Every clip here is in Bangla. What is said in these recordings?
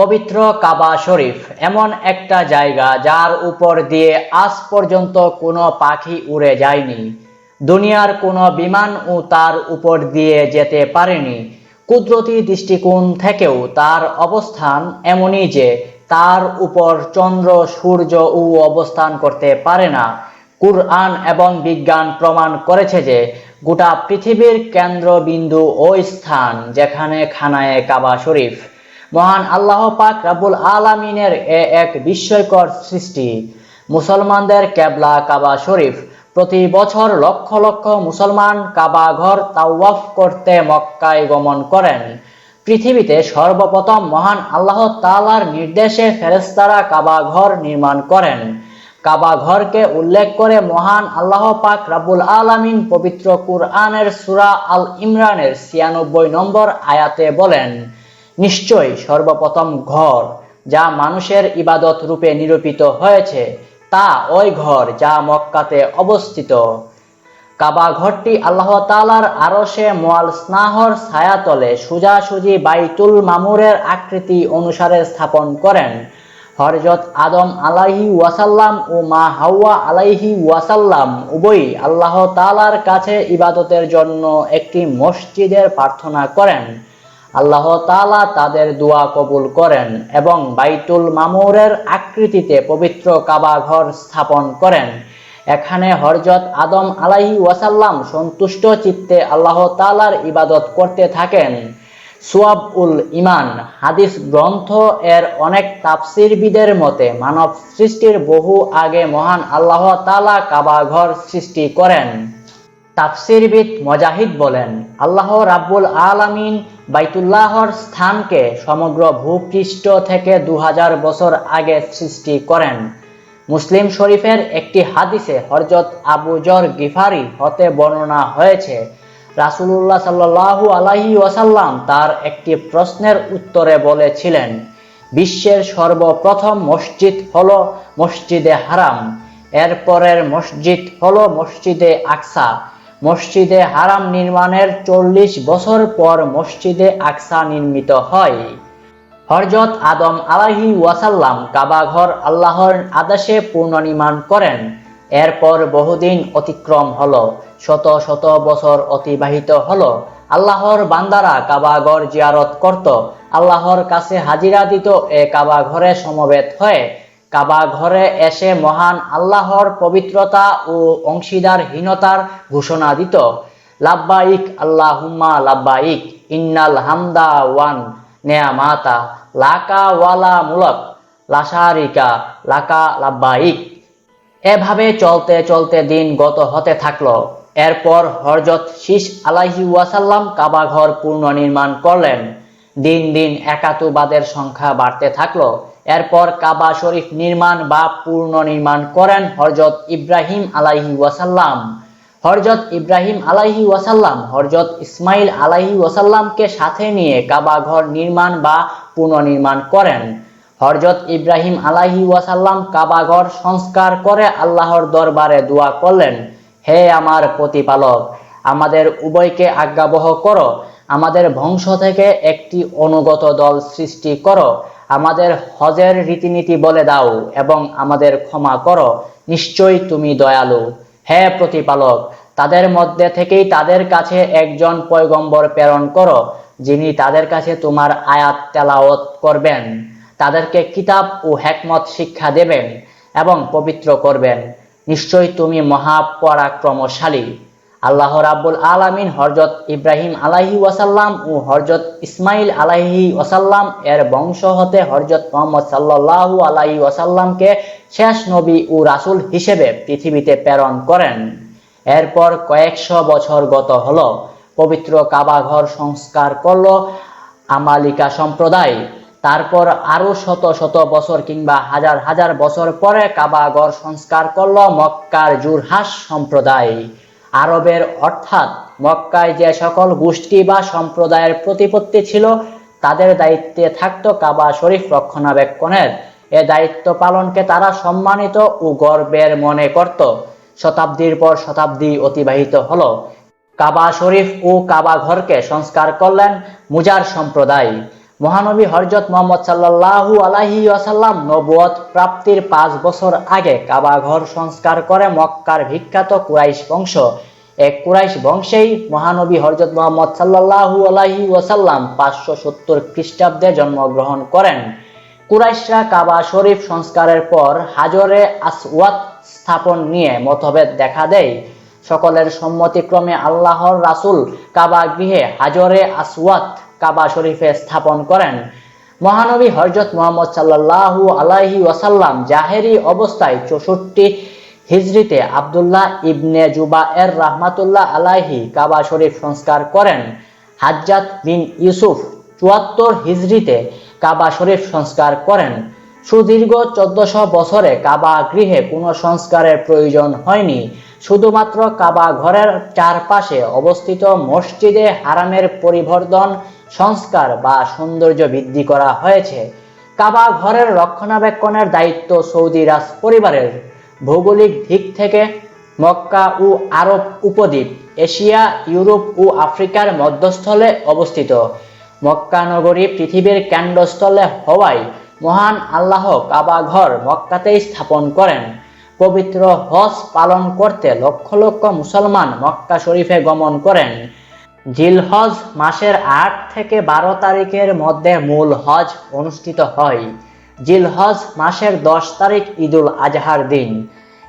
পবিত্র কাবা শরীফ, এমন একটা জায়গা যার উপর দিয়ে আজ পর্যন্ত কোনো পাখি উড়ে যায়নি। দুনিয়ার কোনো বিমান ও তার উপর দিয়ে যেতে পারেনি। কুদরতি দৃষ্টিকোণ থেকেও তার অবস্থান এমনই যে তার উপর চন্দ্র, সূর্য ও অবস্থান করতে পারে না। কুরআন এবং বিজ্ঞান প্রমাণ করেছে যে গোটা পৃথিবীর কেন্দ্রবিন্দু ওই স্থান যেখানে খানায় কাবা শরীফ। মহান আল্লাহ পাক রাবুল আলামিনের এক বিস্ময়কর সৃষ্টি। মুসলমানদের কেবলা কাবা শরীফ প্রতি বছর লক্ষ লক্ষ মুসলমান কাবা ঘর তাওয়াফ করতে মক্কায় গমন করেন। পৃথিবীতে সর্বপ্রথম মহান আল্লাহ তালার নির্দেশে ফেরেস্তারা কাবা ঘর নির্মাণ করেন। কাবা ঘরকে উল্লেখ করে মহান আল্লাহ পাক রাবুল আলামিন পবিত্র কুরআনের সূরা আল ইমরানের ছিয়ানব্বই নম্বর আয়াতে বলেন নিশ্চয় সর্বপ্রথম ঘর যা মানুষের ইবাদত রূপে নিরূপিত হয়েছে, তা ওই ঘর যা মক্কাতে অবস্থিত। কাবা ঘরটি আল্লাহ তালার আরশে মোয়াল স্নাহর ছায়াতলে সোজাসুজি বাইতুল মামুরের আকৃতি অনুসারে স্থাপন করেন। হরজত আদম আলাইহি ওয়াসাল্লাম ও মা হাওয়া আলাইহি ওয়াসাল্লাম উভয়ই আল্লাহ তালার কাছে ইবাদতের জন্য একটি মসজিদের প্রার্থনা করেন। আল্লাহ তালা তাদের দোয়া কবুল করেন এবং বাইতুল মামুরের আকৃতিতে পবিত্র কাবা ঘর স্থাপন করেন। এখানে হরজত আদম আলাইহি ওয়াসাল্লাম সন্তুষ্ট চিত্তে আল্লাহ তালার ইবাদত করতে থাকেন। সোয়াব উল ইমান হাদিস গ্রন্থ এর অনেক তাফসিরবিদের মতে মানব সৃষ্টির বহু আগে মহান আল্লাহ তালা কাবা ঘর সৃষ্টি করেন। তাফসিরবিদ মজাহিদ বলেন, আল্লাহ রাব্বুল আলামিন বাইতুল্লাহর স্থানকে সমগ্র ভূপৃষ্ঠ থেকে দু বছর আগে সৃষ্টি করেন। মুসলিম শরীফের একটি হাদিসে হরজত আবু জর গিফারি হতে বর্ণনা হয়েছে, রাসুলুল্লাহ সাল্লাহু আলাহি ওয়াসাল্লাম তার একটি প্রশ্নের উত্তরে বলেছিলেন, বিশ্বের সর্বপ্রথম মসজিদ হল মসজিদে হারাম, এরপরের মসজিদ হল মসজিদে আকসা মসজিদে হারাম নির্মাণের চল্লিশ বছর পর মসজিদে আকসা নির্মিত হয়। হরজত আদম আলাহি ওয়াসাল্লাম কাবাঘর আল্লাহর আদেশে পুনর্নির্মাণ করেন। এরপর বহুদিন অতিক্রম হলো, শত শত বছর অতিবাহিত হলো। আল্লাহর বান্দারা কাবাঘর জিয়ারত করত। আল্লাহর কাছে হাজিরা দিত এ কাবাঘরে সমবেত হয়ে। কাবা ঘরে এসে মহান আল্লাহর পবিত্রতা ও অংশীদারহীনতার ঘোষণা দিত। লাব্বাইক আল্লাহুম্মা লাব্বাইক ইন্নাল হামদা ওয়ান নেয়ামাতা, লাকা ওয়ালা মুলক লাসারিকা লাকা লাব্বাইক এভাবে চলতে চলতে দিন গত হতে থাকল। এরপর হরজত শীষ আলাহি ওয়াসাল্লাম কাবা ঘর পুনর্নির্মাণ করলেন। দিন দিন একাতুবাদের সংখ্যা বাড়তে থাকল। এরপর কাবা শরীফ নির্মাণ বা পুনর্নির্মাণ করেন হরজত ইব্রাহিম আলাইহি ওয়াসাল্লাম। হরজত ইব্রাহিম আলাইহি ওয়াসাল্লাম হরজত ইসমাইল আলাইহি ওয়াসাল্লামকে সাথে নিয়ে কাবা ঘর নির্মাণ বা পুনর্নির্মাণ করেন। হরজত ইব্রাহিম আলাইহি ওয়াসাল্লাম কাবা ঘর সংস্কার করে আল্লাহর দরবারে দোয়া করলেন, হে আমার প্রতিপালক, আমাদের উভয়কে আজ্ঞাবহ করো, আমাদের বংশ থেকে একটি অনুগত দল সৃষ্টি করো আমাদের হজের রীতিনীতি বলে দাও এবং আমাদের ক্ষমা করো। নিশ্চয়ই তুমি দয়ালু। হে প্রতিপালক, তাদের মধ্যে থেকেই তাদের কাছে একজন পয়গম্বর প্রেরণ করো, যিনি তাদের কাছে তোমার আয়াত তেলাওত করবেন। তাদেরকে কিতাব ও হেকমত শিক্ষা দেবেন এবং পবিত্র করবেন। নিশ্চয়ই তুমি মহাপরাক্রমশালী। আল্লাহ রাব্বুল আলামিন হরজত ইব্রাহিম আলাহি ওয়াসাল্লাম ও হরজত ইসমাইল আলাহি ওয়াসাল্লাম এর বংশ হতে হরজত মোহাম্মদ সাল্লাহু আলাহি ওয়াসাল্লামকে শেষ নবী ও রাসুল হিসেবে পৃথিবীতে প্রেরণ করেন। এরপর কয়েকশো বছর গত হলো, পবিত্র কাবাঘর সংস্কার করল আমালিকা সম্প্রদায়। তারপর আরও শত শত বছর কিংবা হাজার হাজার বছর পরে কাবাঘর সংস্কার করল মক্কার জুরহাস সম্প্রদায়। আরবের, অর্থাৎ মক্কায় যে সকল গোষ্ঠী বা সম্প্রদায়ের প্রতিপত্তি ছিল, তাদের দায়িত্বে থাকত কাবা শরীফ রক্ষণাবেক্ষণের। এ দায়িত্ব পালনকে তারা সম্মানিত ও গর্বের মনে করত। শতাব্দীর পর শতাব্দী অতিবাহিত হলো। কাবা শরীফ ও কাবা ঘরকে সংস্কার করলেন মুজার সম্প্রদায়। মহানবী হরজত মোহাম্মদ সাল্লাল্লাহু আলাইহি ওয়াসাল্লাম নবুয়ত প্রাপ্তির পাঁচ বছর আগে কাবা ঘর সংস্কার করে মক্কার বিখ্যাত কুরাইশ বংশ। এক কুরাইশ বংশেই মহানবী হরজত মোহাম্মদ সাল্লাল্লাহু আলাইহি ওয়াসাল্লাম পাঁচশো সত্তর খ্রিস্টাব্দে জন্মগ্রহণ করেন। কুরাইশরা কাবা শরীফ সংস্কারের পর হাজরে আসওয়াত স্থাপন নিয়ে মতভেদ দেখা দেয়। সকলের সম্মতিক্রমে আল্লাহর রাসুল কাবা গৃহে হাজরে আসওয়াত কাবা শরীফে স্থাপন করেন। মহানবী হরজত মোহাম্মদ সাল্লাহু আলাইহি ওয়াসাল্লাম জাহেরি অবস্থায় চৌষট্টি হিজড়িতে আবদুল্লাহ ইবনে জুবা এর রাহমাতুল্লাহ আলাইহি কাবা শরীফ সংস্কার করেন। হাজ্জাত বিন ইউসুফ চুয়াত্তর হিজড়িতে কাবা শরীফ সংস্কার করেন। সুদীর্ঘ চোদ্দশ বছরে কাবা গৃহে কোনো সংস্কারের প্রয়োজন হয়নি। শুধুমাত্র কাবা ঘরের চারপাশে অবস্থিত মসজিদে হারামের পরিবর্ধন সংস্কার বা সৌন্দর্য বৃদ্ধি করা হয়েছে। কাবা ঘরের রক্ষণাবেক্ষণের দায়িত্ব সৌদি রাজ পরিবারের। ভৌগোলিক দিক থেকে মক্কা ও আরব উপদ্বীপ, এশিয়া, ইউরোপ ও আফ্রিকার মধ্যস্থলে অবস্থিত। মক্কা নগরী পৃথিবীর কেন্দ্রস্থলে হওয়ায় মহান আল্লাহ কাবা ঘর মক্কাতেই স্থাপন করেন। পবিত্র হজ পালন করতে লক্ষ লক্ষ মুসলমান মক্কা শরীফে গমন করেন। জিলহজ মাসের আট থেকে বারো তারিখের মধ্যে মূল হজ অনুষ্ঠিত হয়। জিলহজ মাসের দশ তারিখ ঈদুল আজহার দিন।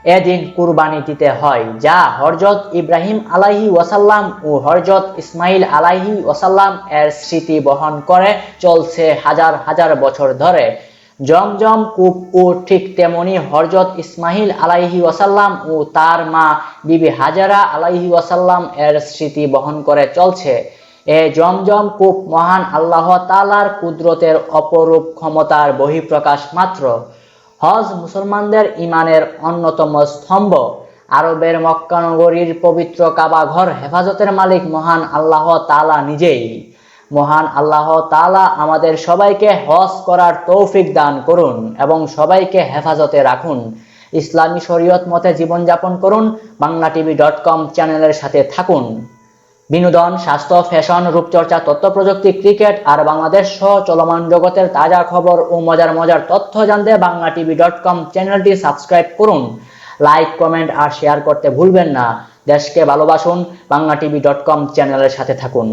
এদিন কুরবানি দিতে হয়, যা হরজত ইব্রাহিম আলাইহি ওয়াসাল্লাম ও হরজত ইসমাইল আলাইহি ওয়াসাল্লাম এর স্মৃতি বহন করে চলছে হাজার হাজার বছর ধরে। জমজম কূপ ও ঠিক তেমনি হরজত ইসমাইল আলাইহি ওয়াসাল্লাম ও তার মা বিবি হাজারা আলাইহি ওয়াসাল্লাম এর স্মৃতি বহন করে চলছে। এ জমজম কূপ মহান আল্লাহ তালার কুদরতের অপরূপ ক্ষমতার বহিঃপ্রকাশ মাত্র। হজ মুসলমানদের ইমানের অন্যতম স্তম্ভ। আরবের মক্কা নগরীর পবিত্র কাবা ঘর হেফাজতের মালিক মহান আল্লাহ তালা নিজেই। মহান আল্লাহ তালা আমাদের সবাইকে হজ করার তৌফিক দান করুন এবং সবাইকে হেফাজতে রাখুন। ইসলামী শরীয়ত মতে জীবনযাপন করুন, বাংলা টিভি ডট কম চ্যানেলের সাথে থাকুন। বিনোদন, স্বাস্থ্য, ফ্যাশন, রূপচর্চা, তথ্য প্রযুক্তি, ক্রিকেট আর বাংলাদেশ সহ চলমান জগতের তাজা খবর ও মজার মজার তথ্য জানতে বাংলা টিভি ডট কম চ্যানেলটি সাবস্ক্রাইব করুন। লাইক, কমেন্ট আর শেয়ার করতে ভুলবেন না। দেশকে ভালোবাসুন বাংলা টিভি ডট কম চ্যানেলের সাথে থাকুন।